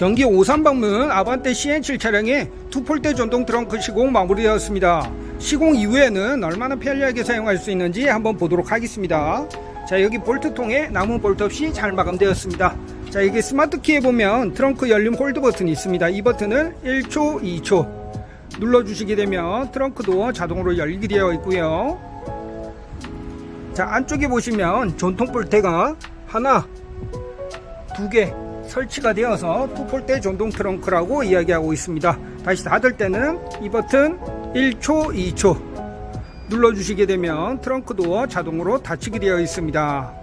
경기 오산 방문 아반떼 CN7 차량의 투폴대 전동 트렁크 시공 마무리되었습니다. 시공 이후에는 얼마나 편리하게 사용할 수 있는지 한번 보도록 하겠습니다. 자 여기 볼트통에 남은 볼트 없이 잘 마감되었습니다. 자 여기 스마트 키에 보면 트렁크 열림 홀드 버튼이 있습니다. 이 버튼을 1초, 2초 눌러주시게 되면 트렁크 도어 자동으로 열리게 되어 있고요. 자 안쪽에 보시면 전통 볼트가 하나, 두 개 설치가 되어서 투폴대 전동 트렁크라고 이야기하고 있습니다. 다시 닫을 때는 이 버튼 1초, 2초 눌러주시게 되면 트렁크 도어 자동으로 닫히게 되어 있습니다.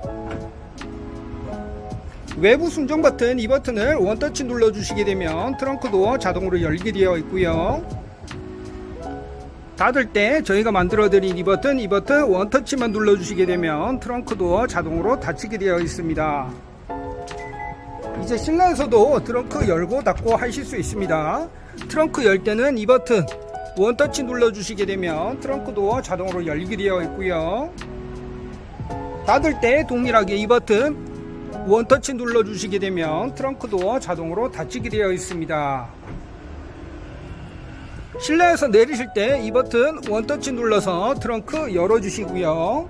외부 순정 버튼 이 버튼을 원터치 눌러주시게 되면 트렁크 도어 자동으로 열게 되어 있고요. 닫을 때 저희가 만들어 드린 이 버튼 이 버튼 원터치만 눌러주시게 되면 트렁크 도어 자동으로 닫히게 되어 있습니다. 이제 실내에서도 트렁크 열고 닫고 하실 수 있습니다. 트렁크 열 때는 이 버튼 원터치 눌러주시게 되면 트렁크 도어 자동으로 열게 되어 있고요. 닫을 때 동일하게 이 버튼 원터치 눌러주시게 되면 트렁크 도어 자동으로 닫히게 되어 있습니다. 실내에서 내리실 때 이 버튼 원터치 눌러서 트렁크 열어주시고요.